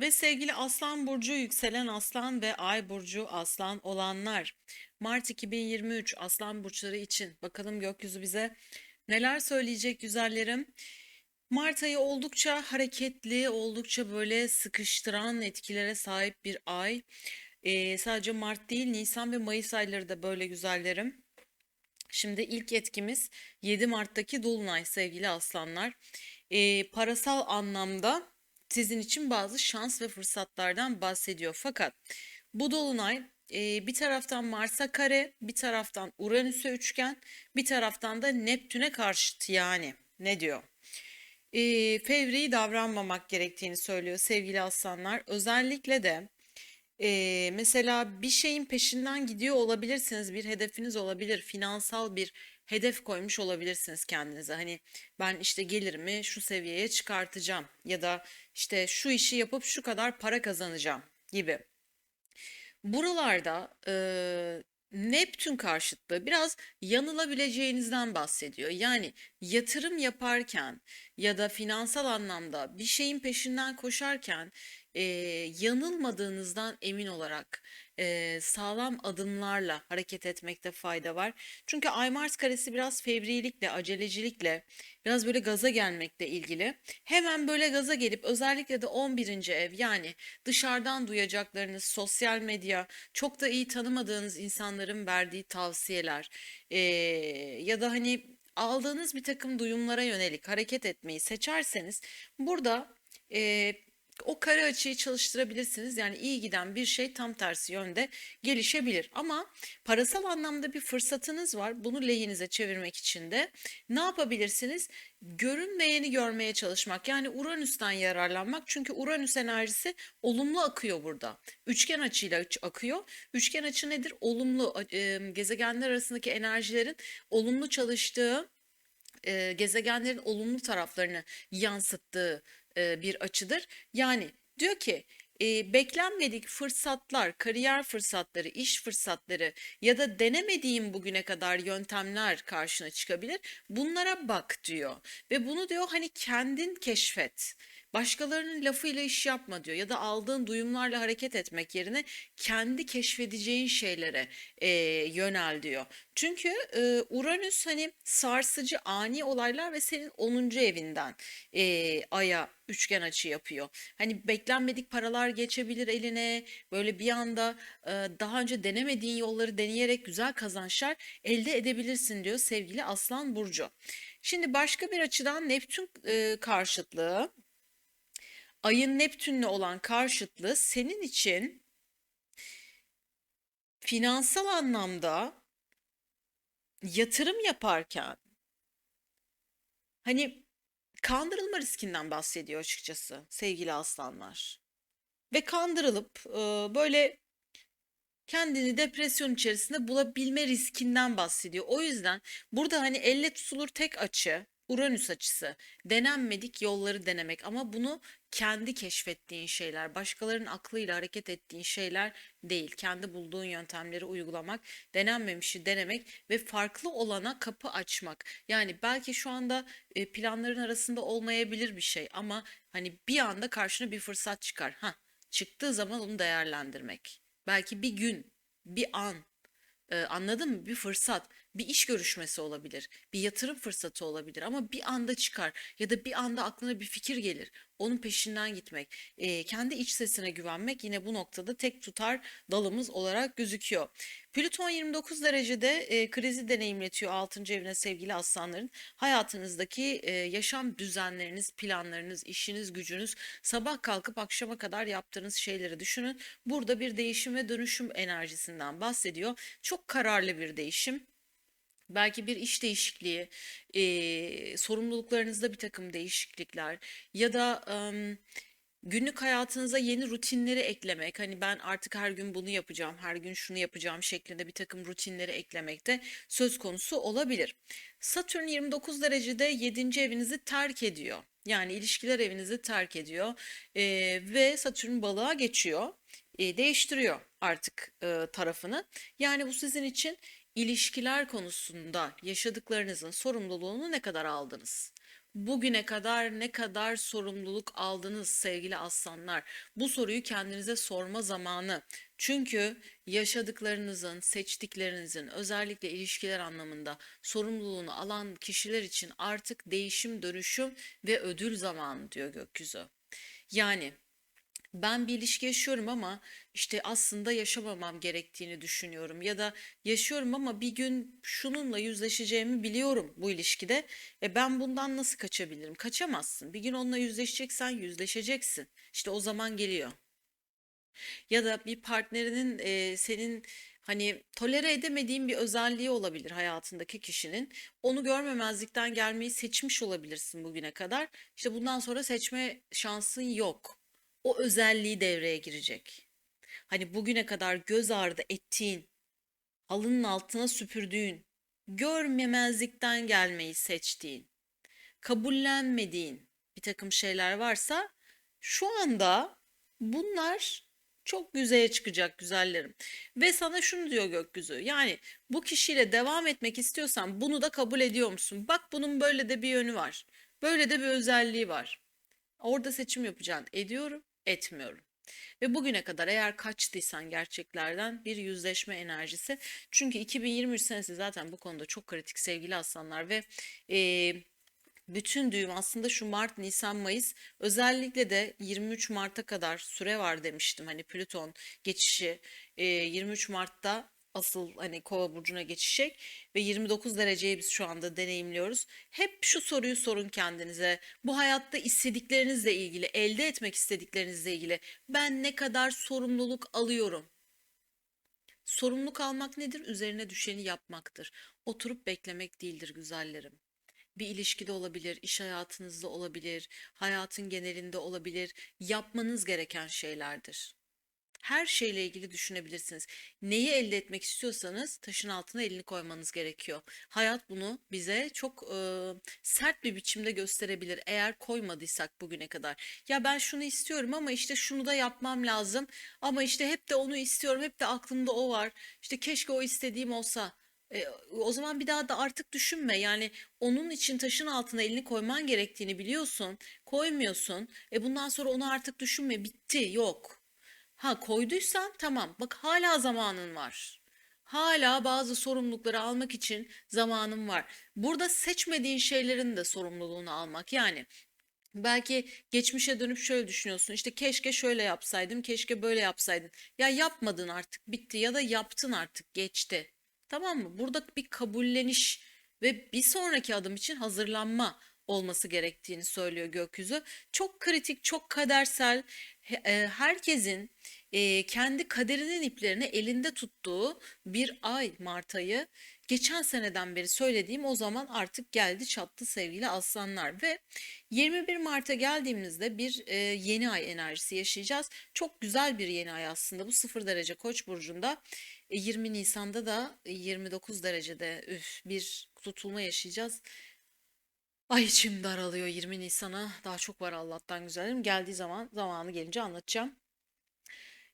Ve sevgili Aslan Burcu, yükselen Aslan ve Ay Burcu Aslan olanlar. Mart 2023 Aslan Burçları için bakalım gökyüzü bize neler söyleyecek güzellerim. Mart ayı oldukça hareketli, oldukça böyle sıkıştıran etkilere sahip bir ay. Ee, sadece Mart değil, Nisan ve Mayıs ayları da böyle güzellerim. Şimdi ilk etkimiz 7 Mart'taki Dolunay sevgili aslanlar. Ee, parasal anlamda sizin için bazı şans ve fırsatlardan bahsediyor. Fakat bu Dolunay e, bir taraftan Mars'a kare, bir taraftan Uranüs'e üçgen, bir taraftan da Neptün'e karşıt yani. Ne diyor? E, fevri davranmamak gerektiğini söylüyor sevgili aslanlar. Özellikle de ee, mesela bir şeyin peşinden gidiyor olabilirsiniz, bir hedefiniz olabilir, finansal bir hedef koymuş olabilirsiniz kendinize. Hani ben işte gelirimi şu seviyeye çıkartacağım ya da işte şu işi yapıp şu kadar para kazanacağım gibi. Buralarda eee, Neptün karşıtlığı biraz yanılabileceğinizden bahsediyor. Yani yatırım yaparken ya da finansal anlamda bir şeyin peşinden koşarken eee, yanılmadığınızdan emin olarak eee, sağlam adımlarla hareket etmekte fayda var. Çünkü Ay Mars karesi biraz fevrilikle, acelecilikle, biraz böyle gaza gelmekle ilgili. Hemen böyle gaza gelip özellikle de 11. ev yani dışarıdan duyacaklarınız, sosyal medya, çok da iyi tanımadığınız insanların verdiği tavsiyeler eee, ya da hani aldığınız bir takım duyumlara yönelik hareket etmeyi seçerseniz burada eee, o kare açıyı çalıştırabilirsiniz. Yani iyi giden bir şey tam tersi yönde gelişebilir. Ama parasal anlamda bir fırsatınız var. Bunu lehinize çevirmek için de ne yapabilirsiniz? Görünmeyeni görmeye çalışmak. Yani Uranüs'ten yararlanmak. Çünkü Uranüs enerjisi olumlu akıyor burada. Üçgen açıyla akıyor. Üçgen açı nedir? Olumlu e, gezegenler arasındaki enerjilerin olumlu çalıştığı e, gezegenlerin olumlu taraflarını yansıttığı e, bir açıdır. Yani diyor ki e, beklenmedik fırsatlar, kariyer fırsatları, iş fırsatları ya da denemediğim bugüne kadar yöntemler karşına çıkabilir. Bunlara bak diyor. Ve bunu diyor hani kendin keşfet. Başkalarının lafıyla iş yapma diyor ya da aldığın duyumlarla hareket etmek yerine kendi keşfedeceğin şeylere e, yönel diyor. Çünkü e, Uranüs hani sarsıcı ani olaylar ve senin 10. evinden e, Ay'a üçgen açı yapıyor. Hani beklenmedik paralar geçebilir eline böyle bir anda e, daha önce denemediğin yolları deneyerek güzel kazançlar elde edebilirsin diyor sevgili Aslan Burcu. Şimdi başka bir açıdan Neptün e, karşıtlığı Ayın Neptün'le olan karşıtlığı senin için finansal anlamda yatırım yaparken hani kandırılma riskinden bahsediyor açıkçası sevgili aslanlar. Ve kandırılıp e, böyle kendini depresyon içerisinde bulabilme riskinden bahsediyor. O yüzden burada hani elle tutulur tek açı Uranüs açısı, denenmedik yolları denemek ama bunu kendi keşfettiğin şeyler, başkalarının aklıyla hareket ettiğin şeyler değil. Kendi bulduğun yöntemleri uygulamak, denenmemişi denemek ve farklı olana kapı açmak. Yani belki şu anda e, planların arasında olmayabilir bir şey ama hani bir anda karşına bir fırsat çıkar. Ha, çıktığı zaman onu değerlendirmek. Belki bir gün, bir an, e, anladın mı? Bir fırsat bir iş görüşmesi olabilir, bir yatırım fırsatı olabilir ama bir anda çıkar ya da bir anda aklına bir fikir gelir. Onun peşinden gitmek, e, kendi iç sesine güvenmek yine bu noktada tek tutar dalımız olarak gözüküyor. Plüton 29 derecede e, krizi deneyimletiyor 6. evine sevgili aslanların. Hayatınızdaki e, yaşam düzenleriniz, planlarınız, işiniz, gücünüz, sabah kalkıp akşama kadar yaptığınız şeyleri düşünün. Burada bir değişim ve dönüşüm enerjisinden bahsediyor. Çok kararlı bir değişim Belki bir iş değişikliği, eee, sorumluluklarınızda bir takım değişiklikler ya da em, günlük hayatınıza yeni rutinleri eklemek. Hani ben artık her gün bunu yapacağım, her gün şunu yapacağım şeklinde bir takım rutinleri eklemek de söz konusu olabilir. Satürn 29 derecede 7. evinizi terk ediyor. Yani ilişkiler evinizi terk ediyor Eee, ve Satürn balığa geçiyor. Eee, değiştiriyor artık eee, tarafını. Yani bu sizin için ilişkiler konusunda yaşadıklarınızın sorumluluğunu ne kadar aldınız? Bugüne kadar ne kadar sorumluluk aldınız sevgili aslanlar? Bu soruyu kendinize sorma zamanı. Çünkü yaşadıklarınızın, seçtiklerinizin özellikle ilişkiler anlamında sorumluluğunu alan kişiler için artık değişim, dönüşüm ve ödül zamanı diyor gökyüzü. Yani ben bir ilişki yaşıyorum ama işte aslında yaşamamam gerektiğini düşünüyorum ya da yaşıyorum ama bir gün şununla yüzleşeceğimi biliyorum bu ilişkide. E ben bundan nasıl kaçabilirim? Kaçamazsın. Bir gün onunla yüzleşeceksen yüzleşeceksin. İşte o zaman geliyor. Ya da bir partnerinin e, senin hani tolere edemediğin bir özelliği olabilir hayatındaki kişinin. Onu görmemezlikten gelmeyi seçmiş olabilirsin bugüne kadar. İşte bundan sonra seçme şansın yok. O özelliği devreye girecek. Hani bugüne kadar göz ardı ettiğin, halının altına süpürdüğün, görmemezlikten gelmeyi seçtiğin, kabullenmediğin bir takım şeyler varsa şu anda bunlar çok yüzeye çıkacak güzellerim. Ve sana şunu diyor gökyüzü. Yani bu kişiyle devam etmek istiyorsan bunu da kabul ediyor musun? Bak bunun böyle de bir yönü var. Böyle de bir özelliği var. Orada seçim yapacaksın. Ediyorum, etmiyorum. Ve bugüne kadar eğer kaçtıysan gerçeklerden bir yüzleşme enerjisi. Çünkü 2023 senesi zaten bu konuda çok kritik sevgili aslanlar ve eee, bütün düğüm aslında şu Mart, Nisan, Mayıs özellikle de 23 Mart'a kadar süre var demiştim. Hani Plüton geçişi eee, 23 Mart'ta asıl hani Kova burcuna geçecek ve 29 dereceyi biz şu anda deneyimliyoruz. Hep şu soruyu sorun kendinize. Bu hayatta istediklerinizle ilgili, elde etmek istediklerinizle ilgili ben ne kadar sorumluluk alıyorum? Sorumluluk almak nedir? Üzerine düşeni yapmaktır. Oturup beklemek değildir güzellerim. Bir ilişkide olabilir, iş hayatınızda olabilir, hayatın genelinde olabilir. Yapmanız gereken şeylerdir. Her şeyle ilgili düşünebilirsiniz. Neyi elde etmek istiyorsanız taşın altına elini koymanız gerekiyor. Hayat bunu bize çok e, sert bir biçimde gösterebilir eğer koymadıysak bugüne kadar. Ya ben şunu istiyorum ama işte şunu da yapmam lazım. Ama işte hep de onu istiyorum, hep de aklımda o var. İşte keşke o istediğim olsa. E, o zaman bir daha da artık düşünme. Yani onun için taşın altına elini koyman gerektiğini biliyorsun, koymuyorsun. E bundan sonra onu artık düşünme, bitti, yok. Ha koyduysan tamam. Bak hala zamanın var. Hala bazı sorumlulukları almak için zamanın var. Burada seçmediğin şeylerin de sorumluluğunu almak. Yani belki geçmişe dönüp şöyle düşünüyorsun. İşte keşke şöyle yapsaydım, keşke böyle yapsaydın. Ya yapmadın artık bitti ya da yaptın artık geçti. Tamam mı? Burada bir kabulleniş ve bir sonraki adım için hazırlanma olması gerektiğini söylüyor gökyüzü. Çok kritik, çok kadersel, e, herkesin e, kendi kaderinin iplerini elinde tuttuğu bir ay Mart ayı. Geçen seneden beri söylediğim o zaman artık geldi çattı sevgili aslanlar ve 21 Mart'a geldiğimizde bir e, yeni ay enerjisi yaşayacağız. Çok güzel bir yeni ay aslında bu 0 derece Koç burcunda. E, 20 Nisan'da da e, 29 derecede üf, bir tutulma yaşayacağız. Ay içim daralıyor 20 Nisan'a. Daha çok var Allah'tan güzelim. Geldiği zaman zamanı gelince anlatacağım.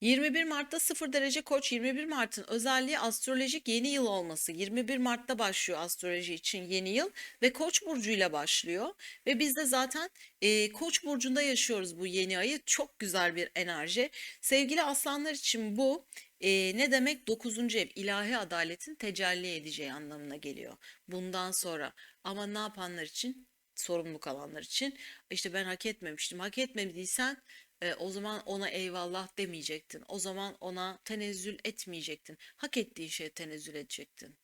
21 Mart'ta 0 derece Koç 21 Mart'ın özelliği astrolojik yeni yıl olması. 21 Mart'ta başlıyor astroloji için yeni yıl ve Koç burcuyla başlıyor ve biz de zaten e, Koç burcunda yaşıyoruz bu yeni ayı. Çok güzel bir enerji. Sevgili aslanlar için bu e, ne demek? 9. ev ilahi adaletin tecelli edeceği anlamına geliyor. Bundan sonra ama ne yapanlar için? Sorumluluk alanlar için. İşte ben hak etmemiştim. Hak etmediysen e, o zaman ona eyvallah demeyecektin. O zaman ona tenezzül etmeyecektin. Hak ettiğin şeye tenezzül edecektin.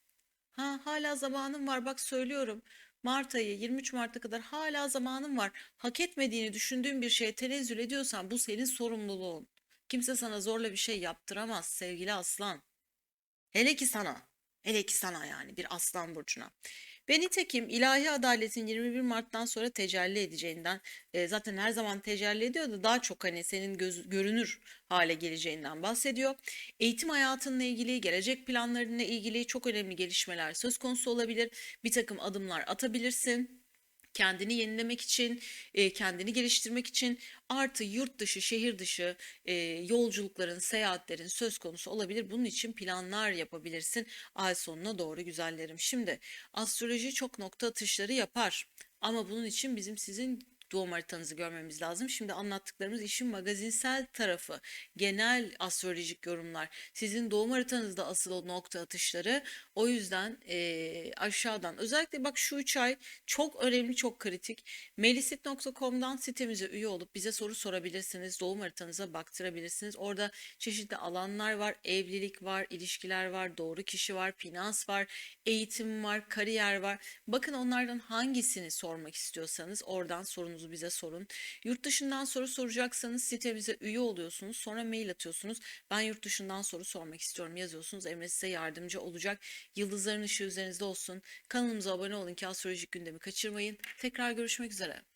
Ha hala zamanım var bak söylüyorum. Mart ayı 23 Mart'a kadar hala zamanım var. Hak etmediğini düşündüğün bir şeye tenezzül ediyorsan bu senin sorumluluğun. Kimse sana zorla bir şey yaptıramaz sevgili aslan. Hele ki sana. Hele ki sana yani bir aslan burcuna. Ve nitekim ilahi adaletin 21 Mart'tan sonra tecelli edeceğinden e, zaten her zaman tecelli ediyor da daha çok hani senin göz, görünür hale geleceğinden bahsediyor. Eğitim hayatınla ilgili, gelecek planlarınla ilgili çok önemli gelişmeler söz konusu olabilir. Bir takım adımlar atabilirsin kendini yenilemek için, e, kendini geliştirmek için artı yurt dışı, şehir dışı e, yolculukların, seyahatlerin söz konusu olabilir. Bunun için planlar yapabilirsin ay sonuna doğru güzellerim. Şimdi astroloji çok nokta atışları yapar. Ama bunun için bizim sizin doğum haritanızı görmemiz lazım. Şimdi anlattıklarımız işin magazinsel tarafı, genel astrolojik yorumlar. Sizin doğum haritanızda asıl o nokta atışları. O yüzden eee, aşağıdan özellikle bak şu üç ay çok önemli, çok kritik. Melisit.com'dan sitemize üye olup bize soru sorabilirsiniz. Doğum haritanıza baktırabilirsiniz. Orada çeşitli alanlar var. Evlilik var, ilişkiler var, doğru kişi var, finans var, eğitim var, kariyer var. Bakın onlardan hangisini sormak istiyorsanız oradan sorunuzu bize sorun. Yurt dışından soru soracaksanız sitemize üye oluyorsunuz. Sonra mail atıyorsunuz. Ben yurt dışından soru sormak istiyorum yazıyorsunuz. Emre size yardımcı olacak. Yıldızların ışığı üzerinizde olsun. Kanalımıza abone olun ki astrolojik gündemi kaçırmayın. Tekrar görüşmek üzere.